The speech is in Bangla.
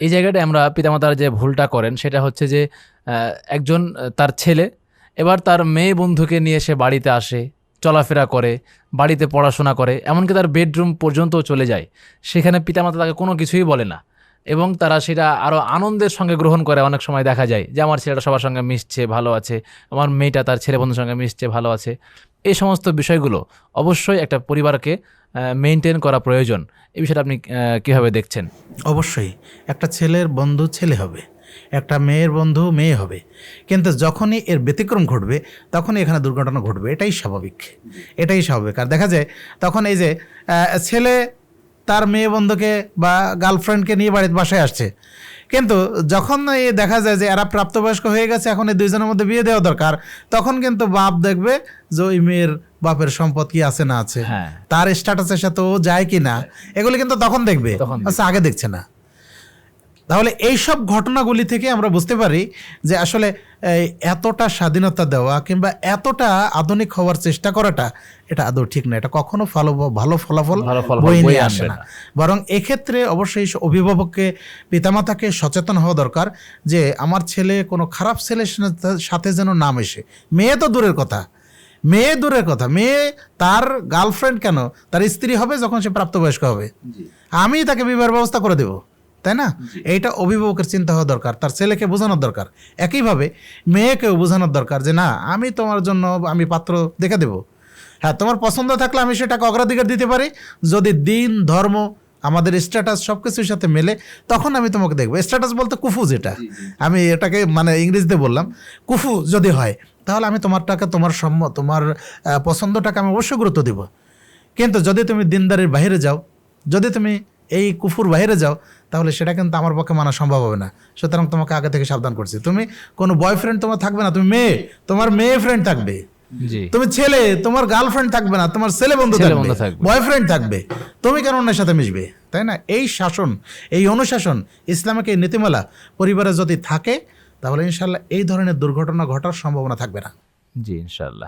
এই জায়গাটায় আমরা পিতামাতার যে ভুলটা করেন, সেটা হচ্ছে যে একজন তার ছেলে, এবার তার মেয়ে বন্ধুকে নিয়ে সে বাড়িতে আসে, চলাফেরা করে, বাড়িতে পড়াশোনা করে, এমনকি তার বেডরুম পর্যন্তও চলে যায়। সেখানে পিতামাতা তাকে কোনো কিছুই বলে না। এবং তারা সেটা আরও আনন্দের সঙ্গে গ্রহণ করে অনেক সময় দেখা যায় যে, আমার ছেলেটা সবার সঙ্গে মিশছে, ভালো আছে। আমার মেয়েটা তার ছেলে বন্ধুর সঙ্গে মিশছে, ভালো আছে। এই সমস্ত বিষয়গুলো অবশ্যই একটা পরিবারকে মেনটেন করা প্রয়োজন। এই বিষয়টা আপনি কীভাবে দেখছেন? অবশ্যই। একটা ছেলের বন্ধু ছেলে হবে, একটা মেয়ের বন্ধু মেয়ে হবে। কিন্তু যখনই এর ব্যতিক্রম ঘটবে, তখনই এখানে দুর্ঘটনা ঘটবে। এটাই স্বাভাবিক। এটাই স্বাভাবিক। আর দেখা যায়, তখন এই যে ছেলে তার মেয়ে বন্ধুকে বা গার্লফ্রেন্ডকে নিয়ে বাড়িতে বাসায় আসছে। কিন্তু যখন এই দেখা যায় যে এরা প্রাপ্তবয়স্ক হয়ে গেছে এখন এই দুইজনের মধ্যে বিয়ে দেওয়া দরকার তখন কিন্তু বাপ দেখবে যে ওই মেয়ের বাপের সম্পদ কি আছে না আছে হ্যাঁ। তার স্ট্যাটাসের সাথে ও যায় কি না এগুলি কিন্তু তখন দেখবে। আচ্ছা আগে দেখছে না। তাহলে এইসব ঘটনাগুলি থেকে আমরা বুঝতে পারি যে আসলে এতটা স্বাধীনতা দেওয়া কিংবা এতটা আধুনিক হওয়ার চেষ্টা করাটা এটা আদৌ ঠিক না। এটা কখনো ভালো ভালো ফলাফল বয়ে বয়ে নিয়ে আসে না। বরং এক্ষেত্রে অবশ্যই অভিভাবককে পিতামাতাকে সচেতন হওয়া দরকার যে আমার ছেলে কোনো খারাপ ছেলের সাথে- সাথে যেন না মেশে। মেয়ে তো দূরের কথা। মেয়ে দূরের কথা। মেয়ে তার গার্লফ্রেন্ড কেন? তার স্ত্রী হবে যখন সে প্রাপ্তবয়স্ক হবে। আমি তাকে বিবাহের ব্যবস্থা করে দেব। তাই না? এইটা অভিভাবকের চিন্তা হওয়া দরকার তার ছেলেকে বোঝানোর দরকার। একইভাবে মেয়েকেও বোঝানোর দরকার যে না আমি তোমার জন্য আমি পাত্র দেখে দেব। হ্যাঁ তোমার পছন্দ থাকলে আমি সেটাকে অগ্রাধিকার দিতে পারি। যদি দিন ধর্ম আমাদের স্ট্যাটাস সব কিছুর সাথে মেলে তখন আমি তোমাকে দেখব। স্ট্যাটাস বলতে কুফু যেটা। আমি এটাকে মানে ইংরেজিতে বললাম কুফু যদি হয় তাহলে আমি তোমার টাকা তোমার সম্ম তোমার পছন্দটাকে আমি অবশ্যই গুরুত্ব দিব। কিন্তু যদি তুমি দিনদারির বাইরে যাও যদি তুমি এই কুফুর বাইরে যাও তাহলে সেটা কিন্তু আমার পক্ষে মানা সম্ভব হবে না। সুতরাং তোমাকে আগে থেকে সাবধান করছি। তুমি কোনো বয়ফ্রেন্ড তোমার থাকবে না তুমি মেয়ে তোমার মেয়ে ফ্রেন্ড থাকবে। তুমি ছেলে তোমার গার্লফ্রেন্ড থাকবে না তোমার ছেলে বন্ধু থাকবে। বয়ফ্রেন্ড থাকবে। তুমি কেন অন্যের সাথে মিশবে? তাই না? এই শাসন এই অনুশাসন ইসলামিক এই নীতিমালা? পরিবারে যদি থাকে তাহলে ইনশাল্লাহ এই ধরনের দুর্ঘটনা ঘটার সম্ভাবনা থাকবে না। জি ইনশাল্লাহ।